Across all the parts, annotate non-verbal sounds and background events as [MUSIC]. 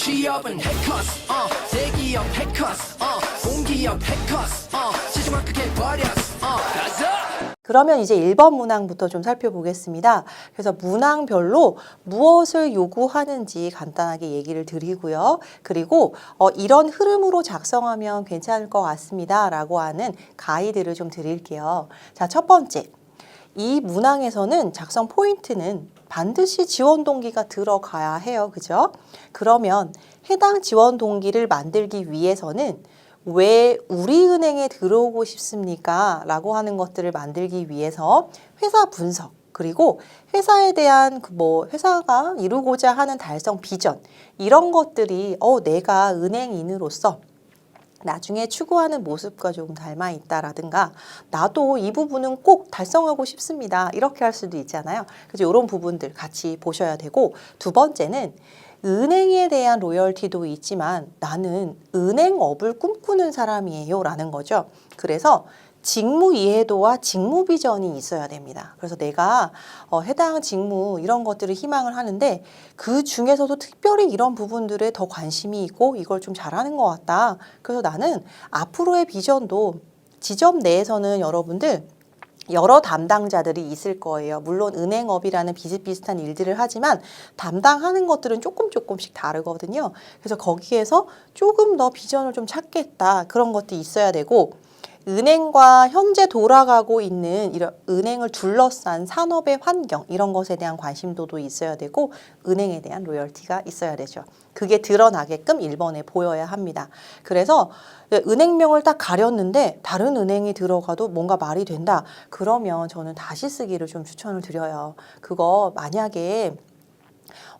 취업은 해커스 어 대기업 해커스 어 공기업 해커스 어 시중을 크게 버렸어 어 가자 그러면 이제 1번 문항부터 좀 살펴보겠습니다. 그래서 문항별로 무엇을 요구하는지 간단하게 얘기를 드리고요. 그리고 어, 이런 흐름으로 작성하면 괜찮을 것 같습니다. 라고 하는 가이드를 좀 드릴게요. 자, 첫 번째. 이 문항에서는 작성 포인트는 반드시 지원 동기가 들어가야 해요. 그죠? 그러면 해당 지원 동기를 만들기 위해서는 왜 우리은행에 들어오고 싶습니까? 라고 하는 것들을 만들기 위해서 회사 분석, 그리고 회사에 대한 그 뭐 회사가 이루고자 하는 달성 비전, 이런 것들이 어, 내가 은행인으로서 나중에 추구하는 모습과 조금 닮아 있다라든가 나도 이 부분은 꼭 달성하고 싶습니다. 이렇게 할 수도 있잖아요. 그래서 이런 부분들 같이 보셔야 되고 두 번째는 은행에 대한 로열티도 있지만 나는 은행업을 꿈꾸는 사람이에요 라는 거죠. 그래서 직무 이해도와 직무 비전이 있어야 됩니다. 그래서 내가 어, 해당 직무 이런 것들을 희망을 하는데 그 중에서도 특별히 이런 부분들에 더 관심이 있고 이걸 좀 잘하는 것 같다. 그래서 나는 앞으로의 비전도 지점 내에서는 여러분들 여러 담당자들이 있을 거예요. 물론 은행업이라는 비슷비슷한 일들을 하지만 담당하는 것들은 조금 조금씩 다르거든요. 그래서 거기에서 조금 더 비전을 좀 찾겠다. 그런 것도 있어야 되고 은행과 현재 돌아가고 있는 이런 은행을 둘러싼 산업의 환경 이런 것에 대한 관심도도 있어야 되고 은행에 대한 로열티가 있어야 되죠. 그게 드러나게끔 1번에 보여야 합니다. 그래서 은행명을 딱 가렸는데 다른 은행이 들어가도 뭔가 말이 된다. 그러면 저는 다시 쓰기를 좀 추천을 드려요. 그거 만약에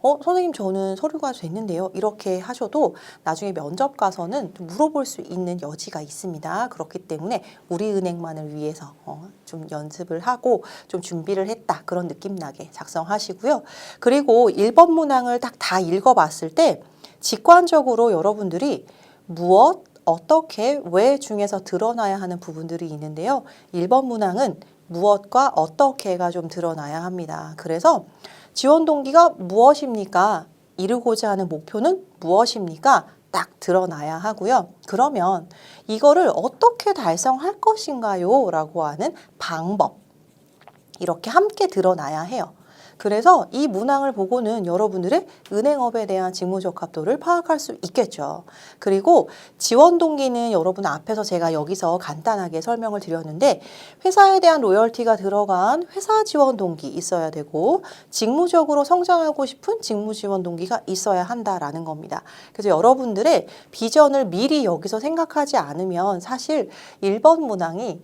어, 선생님 저는 서류가 됐는데요. 이렇게 하셔도 나중에 면접 가서는 좀 물어볼 수 있는 여지가 있습니다. 그렇기 때문에 우리 은행만을 위해서 어, 좀 연습을 하고 좀 준비를 했다. 그런 느낌 나게 작성하시고요. 그리고 1번 문항을 딱 다 읽어봤을 때 직관적으로 여러분들이 무엇, 어떻게, 왜 중에서 드러나야 하는 부분들이 있는데요. 1번 문항은 무엇과 어떻게가 좀 드러나야 합니다. 그래서 지원 동기가 무엇입니까? 이루고자 하는 목표는 무엇입니까? 딱 드러나야 하고요. 그러면 이거를 어떻게 달성할 것인가요? 라고 하는 방법. 이렇게 함께 드러나야 해요. 그래서 이 문항을 보고는 여러분들의 은행업에 대한 직무적합도를 파악할 수 있겠죠. 그리고 지원 동기는 여러분 앞에서 제가 여기서 간단하게 설명을 드렸는데 회사에 대한 로열티가 들어간 회사 지원 동기 있어야 되고 직무적으로 성장하고 싶은 직무 지원 동기가 있어야 한다라는 겁니다. 그래서 여러분들의 비전을 미리 여기서 생각하지 않으면 사실 1번 문항이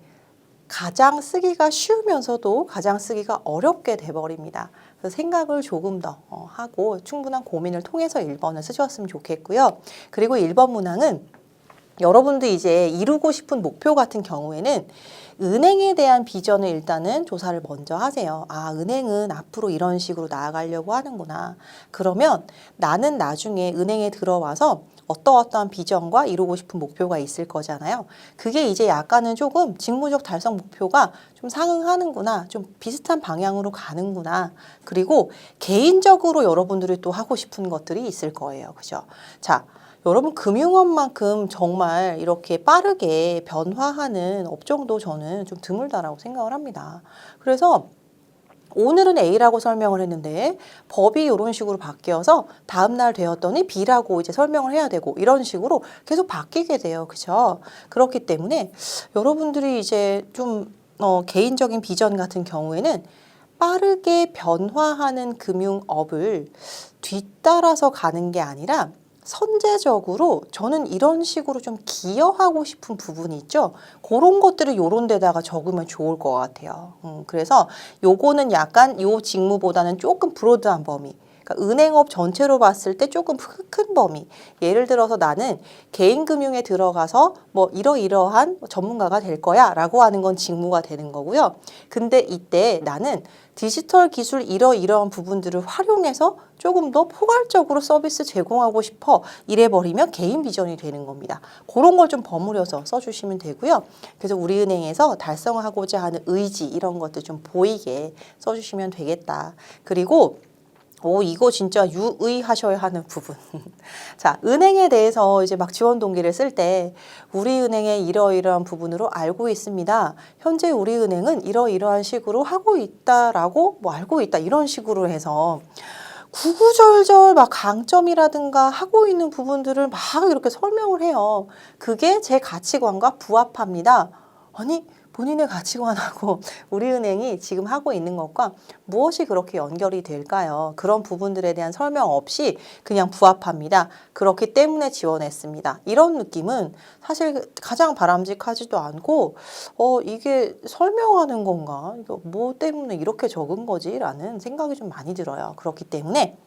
가장 쓰기가 쉬우면서도 가장 쓰기가 어렵게 돼버립니다. 그래서 생각을 조금 더 어, 하고 충분한 고민을 통해서 1번을 쓰셨으면 좋겠고요. 그리고 1번 문항은 여러분들 이제 이루고 싶은 목표 같은 경우에는 은행에 대한 비전을 일단은 조사를 먼저 하세요. 아, 은행은 앞으로 이런 식으로 나아가려고 하는구나. 그러면 나는 나중에 은행에 들어와서 어떠어떠한 비전과 이루고 싶은 목표가 있을 거잖아요. 그게 이제 약간은 조금 직무적 달성 목표가 좀 상응하는구나. 좀 비슷한 방향으로 가는구나. 그리고 개인적으로 여러분들이 또 하고 싶은 것들이 있을 거예요. 그죠? 자, 여러분 금융업만큼 정말 이렇게 빠르게 변화하는 업종도 저는 좀 드물다라고 생각을 합니다. 그래서 오늘은 A라고 설명을 했는데 법이 이런 식으로 바뀌어서 다음 날 되었더니 B라고 이제 설명을 해야 되고 이런 식으로 계속 바뀌게 돼요. 그죠? 그렇기 때문에 여러분들이 이제 좀 어, 개인적인 비전 같은 경우에는 빠르게 변화하는 금융업을 뒤따라서 가는 게 아니라 선제적으로 저는 이런 식으로 좀 기여하고 싶은 부분이 있죠. 그런 것들을 요런 데다가 적으면 좋을 것 같아요. 음, 그래서 요거는 약간 요 직무보다는 조금 브로드한 범위. 그러니까 은행업 전체로 봤을 때 조금 큰 범위. 예를 들어서 나는 개인 금융에 들어가서 뭐 이러이러한 전문가가 될 거야 라고 하는 건 직무가 되는 거고요. 근데 이때 나는 디지털 기술 이러이러한 부분들을 활용해서 조금 더 포괄적으로 서비스 제공하고 싶어 이래버리면 개인 비전이 되는 겁니다. 그런 걸 좀 버무려서 써주시면 되고요. 그래서 우리 은행에서 달성하고자 하는 의지 이런 것들 좀 보이게 써주시면 되겠다. 그리고 오, 이거 진짜 유의하셔야 하는 부분. [LAUGHS] 자, 은행에 대해서 이제 막 지원 동기를 쓸 때 우리 은행의 이러이러한 부분으로 알고 있습니다. 현재 우리 은행은 이러이러한 식으로 하고 있다라고 뭐 알고 있다 이런 식으로 해서 구구절절 막 강점이라든가 하고 있는 부분들을 막 이렇게 설명을 해요. 그게 제 가치관과 부합합니다. 아니, 본인의 가치관하고 [LAUGHS] 우리 은행이 지금 하고 있는 것과 무엇이 그렇게 연결이 될까요? 그런 부분들에 대한 설명 없이 그냥 부합합니다. 그렇기 때문에 지원했습니다. 이런 느낌은 사실 가장 바람직하지도 않고, 어, 이게 설명하는 건가? 이거 뭐 때문에 이렇게 적은 거지? 라는 생각이 좀 많이 들어요. 그렇기 때문에 이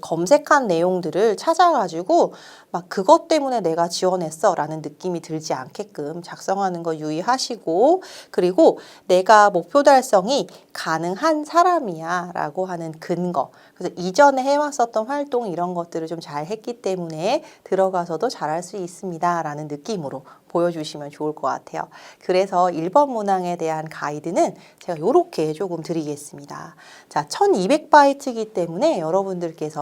검색한 내용들을 찾아가지고 막 그것 때문에 내가 지원했어 라는 느낌이 들지 않게끔 작성하는 거 유의하시고 그리고 내가 목표 달성이 가능한 사람이야 라고 하는 근거 그래서 이전에 해왔었던 활동 이런 것들을 좀 잘 했기 때문에 들어가서도 잘할 수 있습니다 라는 느낌으로 보여주시면 좋을 것 같아요. 그래서 1번 문항에 대한 가이드는 제가 이렇게 조금 드리겠습니다. 자, 1200바이트이기 때문에 여러분들께서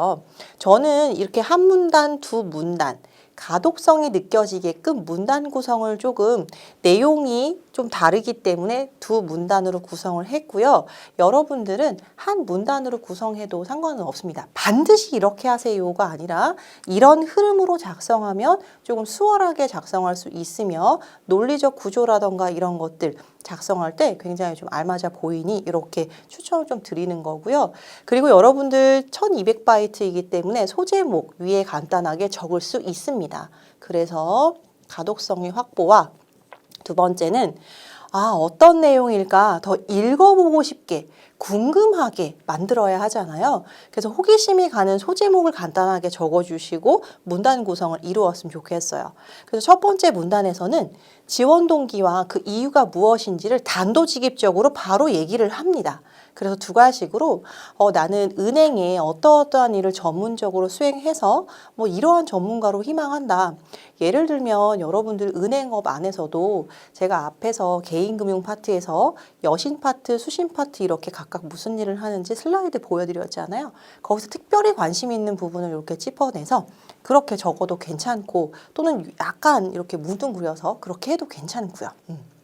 저는 이렇게 한 문단, 두 문단, 가독성이 느껴지게끔 문단 구성을 조금 내용이 좀 다르기 때문에 두 문단으로 구성을 했고요. 여러분들은 한 문단으로 구성해도 상관은 없습니다. 반드시 이렇게 하세요가 아니라 이런 흐름으로 작성하면 조금 수월하게 작성할 수 있으며 논리적 구조라던가 이런 것들 작성할 때 굉장히 좀 알맞아 보이니 이렇게 추천을 좀 드리는 거고요. 그리고 여러분들 1200바이트이기 때문에 소제목 위에 간단하게 적을 수 있습니다. 그래서 가독성의 확보와 두 번째는 아, 어떤 내용일까 더 읽어보고 싶게 궁금하게 만들어야 하잖아요. 그래서 호기심이 가는 소제목을 간단하게 적어주시고 문단 구성을 이루었으면 좋겠어요. 그래서 첫 번째 문단에서는 지원 동기와 그 이유가 무엇인지를 단도직입적으로 바로 얘기를 합니다. 그래서 두 가지식으로 어, 나는 은행에 어떠어떠한 일을 전문적으로 수행해서 뭐 이러한 전문가로 희망한다. 예를 들면 여러분들 은행업 안에서도 제가 앞에서 개인금융 파트에서 여신 파트, 수신 파트 이렇게 각각 무슨 일을 하는지 슬라이드 보여드렸잖아요. 거기서 특별히 관심 있는 부분을 이렇게 짚어내서 그렇게 적어도 괜찮고 또는 약간 이렇게 뭉뚱그려서 그렇게 해도 괜찮고요. 음.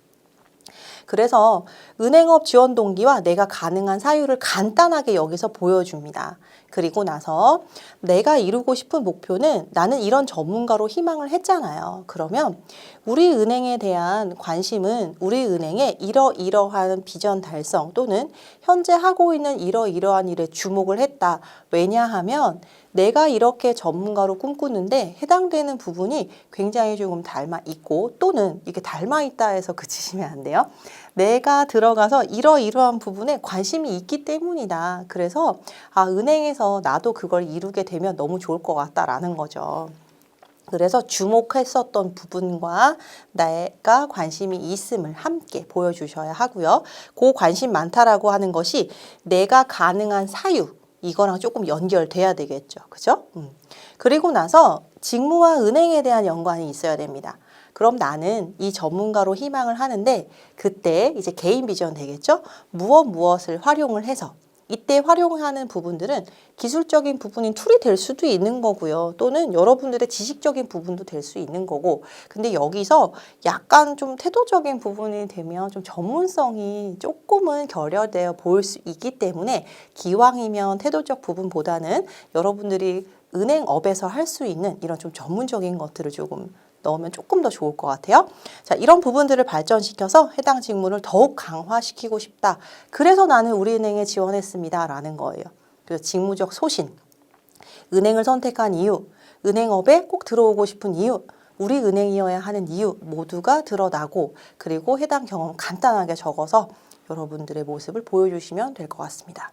그래서 은행업 지원 동기와 내가 가능한 사유를 간단하게 여기서 보여줍니다. 그리고 나서 내가 이루고 싶은 목표는 나는 이런 전문가로 희망을 했잖아요. 그러면 우리 은행에 대한 관심은 우리 은행의 이러이러한 비전 달성 또는 현재 하고 있는 이러이러한 일에 주목을 했다. 왜냐하면 내가 이렇게 전문가로 꿈꾸는데 해당되는 부분이 굉장히 조금 닮아 있고 또는 이게 닮아 있다 해서 그치시면 안 돼요. 내가 들어가서 이러이러한 부분에 관심이 있기 때문이다. 그래서 아, 은행에서 나도 그걸 이루게 되면 너무 좋을 것 같다라는 거죠. 그래서 주목했었던 부분과 내가 관심이 있음을 함께 보여주셔야 하고요. 그 관심 많다라고 하는 것이 내가 가능한 사유, 이거랑 조금 연결돼야 되겠죠. 그죠? 음. 그리고 나서 직무와 은행에 대한 연관이 있어야 됩니다. 그럼 나는 이 전문가로 희망을 하는데 그때 이제 개인 비전 되겠죠? 무엇 무엇을 활용을 해서 이때 활용하는 부분들은 기술적인 부분인 툴이 될 수도 있는 거고요. 또는 여러분들의 지식적인 부분도 될 수 있는 거고. 근데 여기서 약간 좀 태도적인 부분이 되면 좀 전문성이 조금은 결여되어 보일 수 있기 때문에 기왕이면 태도적 부분보다는 여러분들이 은행업에서 할 수 있는 이런 좀 전문적인 것들을 조금 넣으면 조금 더 좋을 것 같아요. 자, 이런 부분들을 발전시켜서 해당 직무를 더욱 강화시키고 싶다. 그래서 나는 우리은행에 지원했습니다. 라는 거예요. 그래서 직무적 소신, 은행을 선택한 이유, 은행업에 꼭 들어오고 싶은 이유, 우리 은행이어야 하는 이유 모두가 드러나고 그리고 해당 경험 간단하게 적어서 여러분들의 모습을 보여주시면 될 것 같습니다.